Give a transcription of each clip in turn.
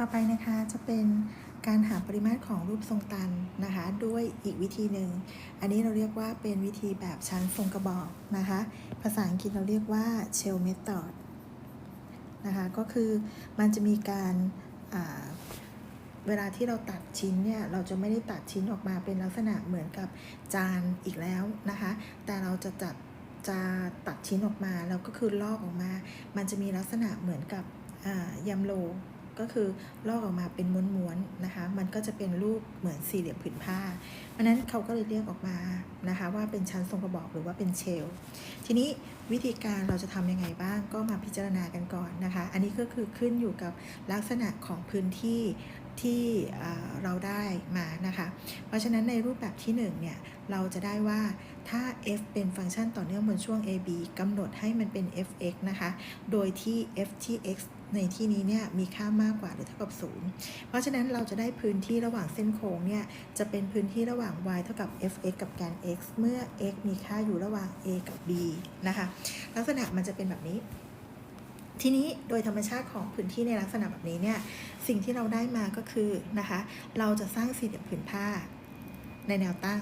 ต่อไปนะคะจะเป็นการหาปริมาตรของรูปทรงตันนะคะ ด้วยอีกวิธีหนึ่ง อันนี้เราเรียกว่าเป็นวิธีแบบชั้นทรงกระบอกนะคะ ภาษาอังกฤษเราเรียกว่า shell method นะคะก็คือมันจะมีการเวลาที่เราตัดชิ้นเนี่ย เราจะไม่ได้ตัดชิ้นออกมาเป็นลักษณะเหมือนกับจานอีกแล้วนะคะ แต่เราจะจัดจะตัดชิ้นออกมาแล้วก็คือลอกออกมา มันจะมีลักษณะเหมือนกับยำโล ก็คือลอกออกมาเป็นม้วนๆนะคะ มันก็จะเป็นรูปเหมือนสี่เหลี่ยมผืนผ้า เพราะนั้นเขาก็เลยเรียกออกมานะคะว่าเป็นชั้นทรงกระบอกหรือว่าเป็นเชลล์ทีนี้วิธีการเราจะทำยังไงบ้างก็มาพิจารณากันก่อนนะคะ อันนี้ก็คือขึ้นอยู่กับลักษณะของพื้นที่ที่เราได้มานะคะ เพราะฉะนั้นในรูปแบบที่1เนี่ยเราจะได้ว่าถ้า f เป็นฟังก์ชันต่อเนื่องบนช่วง ab กำหนดให้มันเป็น fx นะคะ โดยที่ f ที่ x ในที่นี้เนี่ยมีค่ามากกว่าหรือเท่ากับ 0 เพราะฉะนั้นเราจะได้พื้นที่ระหว่างเส้นโค้งเนี่ยจะเป็นพื้นที่ระหว่าง y เท่ากับ fx กับแกน x เมื่อ x มีค่าอยู่ระหว่าง a กับ b นะคะลักษณะมันจะเป็นแบบนี้ ทีนี้โดยธรรมชาติของพื้นที่ในลักษณะแบบนี้เนี่ยสิ่งที่เราได้มาก็คือนะคะเราจะสร้างสี่เหลี่ยมผืนผ้าในแนวตั้ง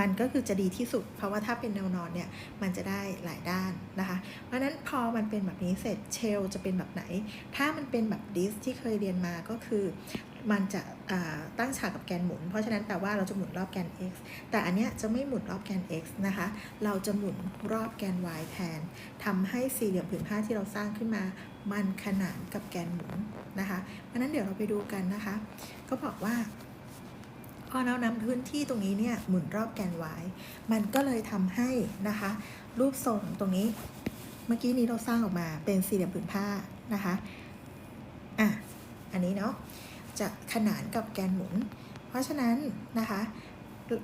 มันก็คือจะดีที่สุด เพราะว่าถ้าเป็นแนวนอนเนี่ยมันจะได้หลายด้านนะคะ เพราะนั้นพอมันเป็นแบบนี้เสร็จเชลจะเป็นแบบไหน ถ้ามันเป็นแบบดิสที่เคยเรียนมาก็คือมันจะตั้งฉากกับแกนหมุน เพราะฉะนั้นแปลว่าเราจะหมุนรอบแกน x แต่อันเนี้ยจะไม่หมุนรอบแกน x นะคะ เราจะหมุนรอบแกน y แทนทำให้สี่เหลี่ยมผืนผ้าที่เราสร้างขึ้นมา มันขนานกับแกนหมุนนะคะ เพราะนั้นเดี๋ยวเราไปดูกันนะคะ ก็บอกว่า พอเรานำพื้นที่ตรงนี้เนี่ยหมุนรอบแกน y มันก็เลยทำให้นะคะ รูปทรงตรงนี้ เมื่อกี้นี้เราสร้างออกมาเป็นสี่เหลี่ยมผืนผ้านะคะอะอันนี้เนาะจะขนานกับแกนหมุน เพราะฉะนั้นนะคะ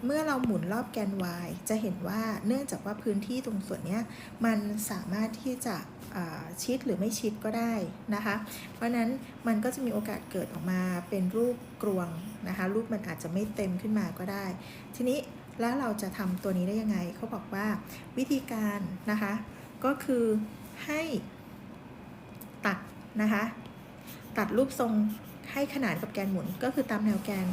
เมื่อเราหมุนรอบแกน y จะเห็นว่าเนื่องจากว่าพื้นที่ตรงส่วนนี้มันสามารถที่จะชิดหรือไม่ชิดก็ได้นะคะ เพราะฉะนั้นมันก็จะมีโอกาสเกิดออกมาเป็นรูปกรวง นะคะรูปมันอาจจะไม่เต็มขึ้นมาก็ได้ ทีนี้แล้วเราจะทำตัวนี้ได้ยังไงเขาบอกว่าวิธีการนะคะก็คือให้ตัดนะคะตัดรูปทรงให้ขนานกับแกนหมุนก็คือตามแนวแกน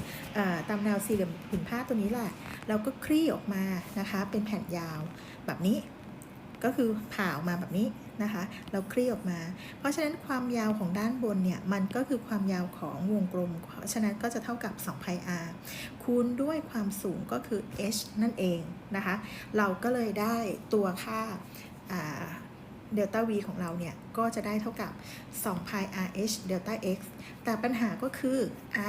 ตามแนวสี่เหลี่ยมผืนผ้าตัวนี้แหละ เราก็คลี่ออกมานะคะเป็นแผ่นยาวแบบนี้ ก็คือผ่าออกมาแบบนี้นะคะ เราคลี่ออกมา เพราะฉะนั้นความยาวของด้านบนเนี่ย มันก็คือความยาวของวงกลม เพราะฉะนั้นก็จะเท่ากับ2 pi r คูณด้วยความสูงก็คือ h นั่นเองนะคะ เราก็เลยได้ตัวค่าเดลต้า v ของเราเนี่ย ก็จะได้เท่ากับ2 pi r h เดลต้า x แต่ปัญหาก็คือ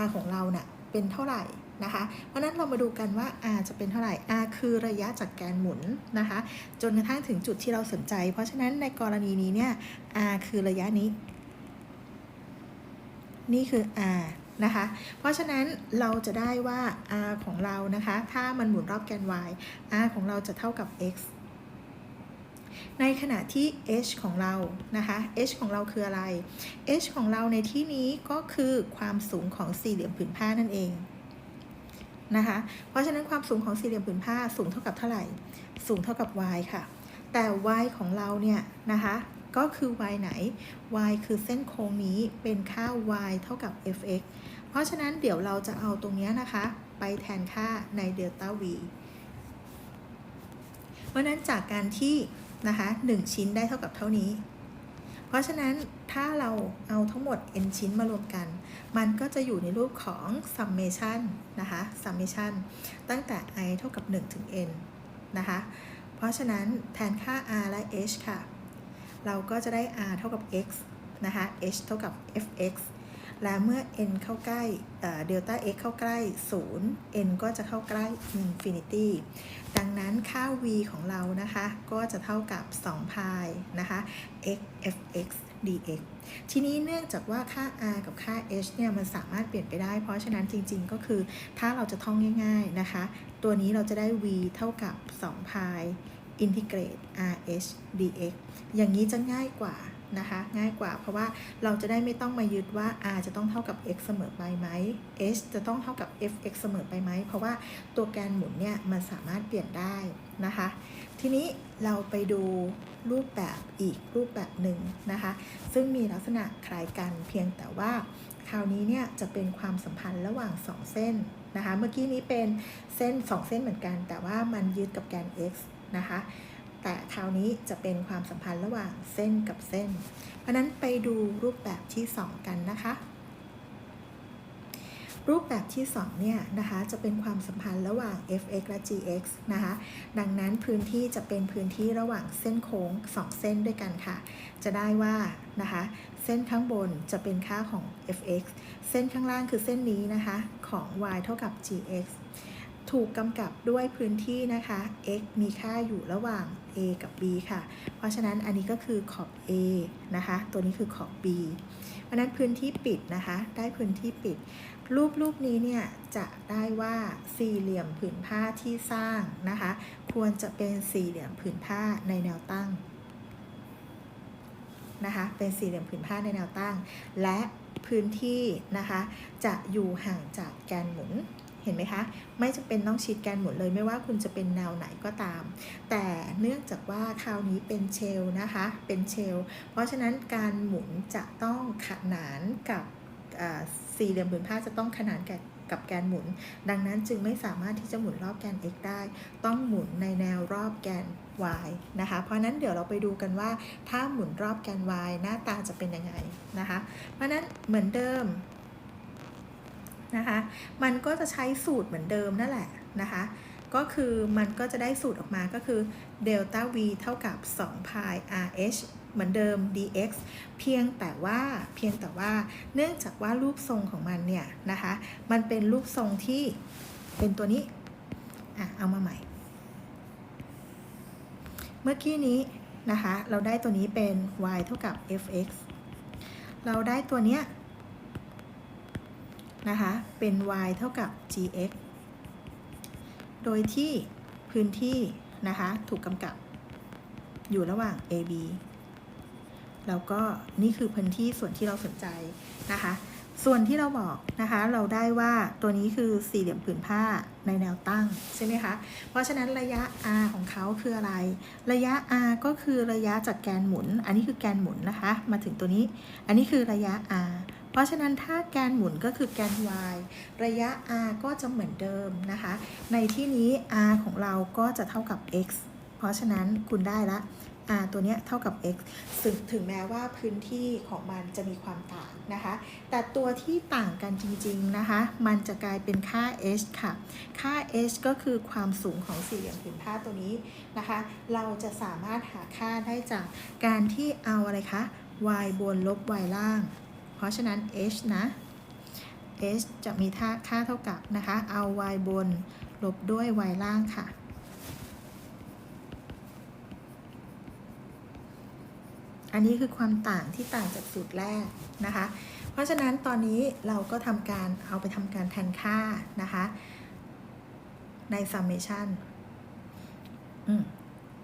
r ของเราเน่ะเป็นเท่าไหร่ นะคะ เพราะนั้นเรามาดูกันว่า r จะเป็นเท่าไหร่ r คือระยะจากแกนหมุนนะคะ จนกระทั่งถึงจุดที่เราสนใจ เพราะฉะนั้นในกรณีนี้เนี่ย r คือระยะนี้ นี่คือ r นะคะ เพราะฉะนั้นเราจะได้ว่า r ของเรานะคะ ถ้ามันหมุนรอบแกน y r ของเราจะเท่ากับ x ในขณะที่ h ของเรานะคะ h ของเราคืออะไร h ของเราในที่นี้ก็คือความสูงของสี่เหลี่ยมผืนผ้านั่นเอง นะคะ เพราะฉะนั้นความสูงของสี่เหลี่ยมผืนผ้าสูงเท่ากับเท่าไหร่ สูงเท่ากับ y ค่ะ แต่ y ของเราเนี่ยนะคะ ก็คือ y ไหน y คือเส้นโค้งนี้เป็นค่า y เท่ากับ fx เพราะฉะนั้นเดี๋ยวเราจะเอาตรงนี้นะคะ ไปแทนค่าในเดลต้า v เพราะฉะนั้นจากการที่นะคะ1ชิ้นได้เท่ากับเท่านี้ เพราะฉะนั้น ถ้าเราเอาทั้งหมด n ชิ้นมารวมกัน มันก็จะอยู่ในรูปของ summation นะคะ summation ตั้งแต่ i เท่ากับ 1 ถึง n นะคะ เพราะฉะนั้นแทนค่า r และ h ค่ะ เราก็จะได้ r เท่ากับ x นะคะ h เท่ากับ fx และเมื่อ n เข้าใกล้เดลต้า x เข้าใกล้ 0 n ก็จะเข้าใกล้ infinity ดังนั้นค่า v ของเรานะคะ ก็จะเท่ากับ2 pi นะคะ x fx dx ทีนี้เนื่องจากว่าค่า r กับค่า h เนี่ยมันสามารถเปลี่ยนไปได้ เพราะฉะนั้นจริงๆ ก็คือถ้าเราจะท่องง่ายๆนะคะ ตัวนี้เราจะได้ v เท่ากับ2 pi integrate rh dx อย่างนี้จะง่ายกว่า นะคะ ง่ายกว่าเพราะว่าเราจะได้ไม่ต้องมายึดว่า r จะต้องเท่ากับ x เสมอไปไหม h จะต้องเท่ากับ fx เสมอไปไหม เพราะว่าตัวแกนหมุนเนี่ยมันสามารถเปลี่ยนได้นะคะ ทีนี้เราไปดูรูปแบบอีกรูปแบบหนึ่งนะคะ ซึ่งมีลักษณะคล้ายกันเพียงแต่ว่า คราวนี้เนี่ยจะเป็นความสัมพันธ์ระหว่าง 2 เส้นนะคะ เมื่อกี้นี้เป็นเส้น 2 เส้นเหมือนกัน แต่ว่ามันยึดกับแกน x นะคะ แต่คราวนี้จะเป็นความสัมพันธ์ระหว่างเส้นกับเส้น เพราะนั้นไปดูรูปแบบที่ 2 กันนะคะ รูปแบบที่ 2 เนี่ยนะคะจะเป็นความสัมพันธ์ระหว่าง f(x) และ g(x) นะคะ ดังนั้นพื้นที่จะเป็นพื้นที่ระหว่างเส้นโค้ง 2 เส้นด้วยกันค่ะ จะได้ว่านะคะเส้นข้างบนจะเป็นค่าของ f(x) เส้นข้างล่างคือเส้นนี้นะคะของ y เท่ากับ gx ถูกกำกับด้วยพื้นที่นะคะ x มีค่าอยู่ระหว่าง a กับ b ค่ะ เพราะฉะนั้นอันนี้ก็คือขอบ a นะคะ ตัวนี้คือขอบ b เพราะนั้นพื้นที่ปิดนะคะ ได้พื้นที่ปิด รูปรูปนี้เนี่ยจะได้ว่าสี่เหลี่ยมผืนผ้าที่สร้างนะคะ ควรจะเป็นสี่เหลี่ยมผืนผ้าในแนวตั้งนะคะ เป็นสี่เหลี่ยมผืนผ้าในแนวตั้ง และพื้นที่นะคะ จะอยู่ห่างจากแกนหมุน เห็นไหมคะ ไม่จำเป็นต้องชิดแกนหมุนเลยไม่ว่าคุณจะเป็นแนวไหนก็ตาม แต่เนื่องจากว่าคราวนี้เป็นเชลนะคะ เป็นเชล เพราะฉะนั้นการหมุนจะต้องขนานกับสี่เหลี่ยมผืนผ้าจะต้องขนานกับกับแกนหมุน ดังนั้นจึงไม่สามารถที่จะหมุนรอบแกน x ได้ ต้องหมุนในแนวรอบแกน y นะคะ เพราะนั้นเดี๋ยวเราไปดูกันว่า ถ้าหมุนรอบแกน y หน้าตาจะเป็นยังไงนะคะ เพราะนั้นเหมือนเดิม นะคะ มันก็จะใช้สูตรเหมือนเดิมนั่นแหละนะคะ ก็คือมันก็จะได้สูตรออกมาก็คือเดลต้า v เท่ากับ2 pi rh เหมือนเดิม dx เพียงแต่ว่าเพียงแต่ว่าเนื่องจากว่ารูปทรงของมันเนี่ยนะคะ มันเป็นรูปทรงที่เป็นตัวนี้ อะ เอามาใหม่ เมื่อกี้นี้นะคะ เราได้ตัวนี้เป็น y เท่ากับ fx เราได้ตัวเนี้ย นะคะ เป็น y เท่ากับ gx โดยที่พื้นที่นะคะ ถูกกำกับอยู่ระหว่าง AB แล้วก็นี่คือพื้นที่ส่วนที่เราสนใจนะคะ ส่วนที่เราบอกนะคะ เราได้ว่าตัวนี้คือสี่เหลี่ยมผืนผ้าในแนวตั้งใช่ไหมคะ เพราะฉะนั้นระยะ r ของเขาคืออะไร ระยะ r ก็คือระยะจากแกนหมุน อันนี้คือแกนหมุนนะคะ มาถึงตัวนี้ อันนี้คือระยะ r เพราะฉะนั้นถ้าแกนหมุนก็คือแกน y ระยะ r ก็จะเหมือนเดิมนะคะ ในที่นี้ r ของเราก็จะเท่ากับ x เพราะฉะนั้นคุณได้ละ r ตัวนี้เท่ากับ x ซึ่งถึงแม้ว่าพื้นที่ของมันจะมีความต่างนะคะ แต่ตัวที่ต่างกันจริงๆนะคะ มันจะกลายเป็นค่า h ค่ะ ค่า h ก็คือความสูงของสี่เหลี่ยมผืนผ้าตัวนี้นะคะ เราจะสามารถหาค่าได้จากการที่เอาอะไรคะ y บนลบ y ล่าง เพราะฉะนั้น h นะ h จะมีค่าค่าเท่ากับนะคะ เอา y บน ลบด้วย y ล่างค่ะ อันนี้คือความต่างที่ต่างจากสูตรแรกนะคะ เพราะฉะนั้นตอนนี้เราก็ทำการเอาไปทำการแทนค่านะคะใน summation อืม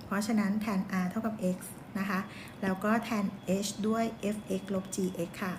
เพราะฉะนั้นแทน r เท่ากับ x นะคะ แล้วก็แทน h ด้วย fx ลบ gx ค่ะ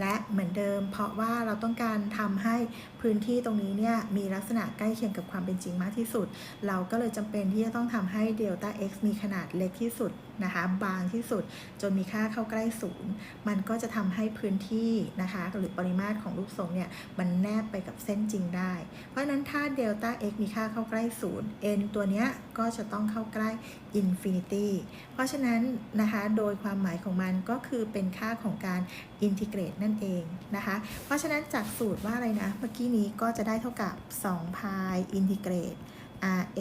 และเหมือนเดิมเพราะว่าเราต้องการทำให้พื้นที่ตรงนี้เนี่ยมีลักษณะใกล้เคียงกับความเป็นจริงมากที่สุด เราก็เลยจำเป็นที่จะต้องทำให้เดลต้า x มีขนาดเล็กที่สุดนะคะบางที่สุดจนมีค่าเข้าใกล้ศูนย์มันก็จะทำให้พื้นที่นะคะหรือปริมาตรของรูปทรงเนี่ยมันแนบไปกับเส้นจริงได้ เพราะฉะนั้นถ้าเดลต้า x มีค่าเข้าใกล้ศูนย์ n ตัวเนี้ยก็จะต้องเข้าใกล้อินฟินิตี้เพราะฉะนั้นนะคะโดยความหมายของมันก็คือเป็นค่าของการอินทิเกรตนั่นเองนะคะเพราะฉะนั้นจากสูตรว่าอะไรนะเมื่อกี้นี้ก็จะได้เท่ากับ2 pi อินทิเกรต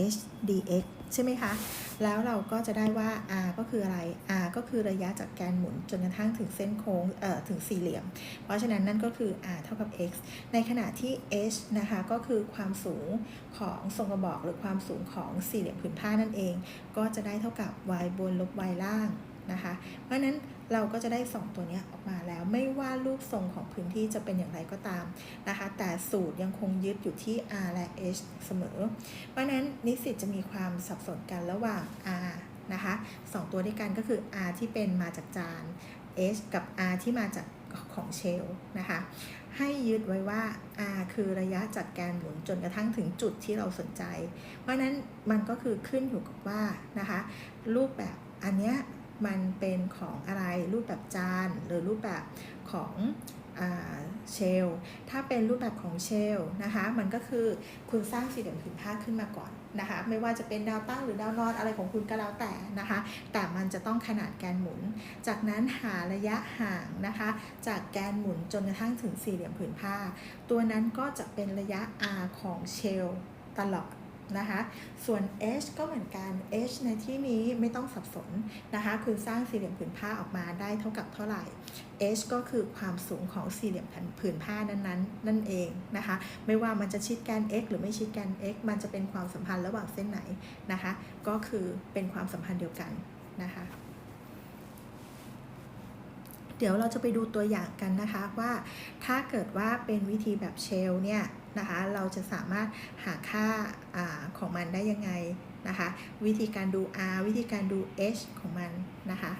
rh dx ใช่ไหมคะ แล้วเราก็จะได้ว่า r ก็คืออะไร r ก็คือระยะจากแกนหมุนจนกระทั่งถึงเส้นโค้ง เอ่อ ถึงสี่เหลี่ยม เพราะฉะนั้นนั่นก็คือ r เท่ากับ x ในขณะที่ h นะคะ ก็คือความสูงของทรงกระบอกหรือความสูงของสี่เหลี่ยมผืนผ้านั่นเอง ก็จะได้เท่ากับ y บนลบ y ล่างนะคะ เพราะฉะนั้น เราก็จะได้ 2 ตัวนี้ออกมาแล้ว ไม่ว่ารูปทรงของพื้นที่จะเป็นอย่างไรก็ตามนะคะ แต่สูตรยังคงยึดอยู่ที่ r และ h เสมอ เพราะนั้นนิสิตจะมีความสับสนกันระหว่าง r นะคะสองตัวด้วยกันก็คือ r ที่เป็นมาจากจาน h กับ r ที่มาจากของเชลนะคะ ให้ยึดไว้ว่า r คือระยะจากแกนหมุนจนกระทั่งถึงจุดที่เราสนใจ เพราะฉะนั้นมันก็คือขึ้นอยู่กับว่านะคะ รูปแบบอันเนี้ย มันเป็นของอะไรรูปแบบจานหรือรูปแบบของเชล ถ้าเป็นรูปแบบของเชลนะคะ มันก็คือคุณสร้างสี่เหลี่ยมผืนผ้าขึ้นมาก่อนนะคะ ไม่ว่าจะเป็นดาวตั้งหรือดาวนอนอะไรของคุณก็แล้วแต่นะคะ แต่มันจะต้องขนาดแกนหมุน จากนั้นหาระยะห่างนะคะ จากแกนหมุนจนกระทั่งถึงสี่เหลี่ยมผืนผ้า ตัวนั้นก็จะเป็นระยะ r ของเชลตลอด นะคะ ส่วน h ก็เหมือนกัน h ในที่นี้ไม่ต้องสับสนนะคะ คุณสร้างสี่เหลี่ยมผืนผ้าออกมาได้เท่ากับเท่าไหร่ h ก็คือความสูงของสี่เหลี่ยมผืนผ้านั้นๆ นั่นเองนะคะ ไม่ว่ามันจะชิดแกน x หรือไม่ชิดแกน x มันจะเป็นความสัมพันธ์ระหว่างเส้นไหนนะคะ ก็คือเป็นความสัมพันธ์เดียวกันนะคะ เดี๋ยวเราจะไปดูตัวอย่างกันนะคะว่าถ้าเกิดว่าเป็นวิธีแบบเชลเนี่ย นะคะ เราจะสามารถหาค่าอาของมันได้ยังไงนะคะ วิธีการดู r วิธีการดู h ของมันนะคะ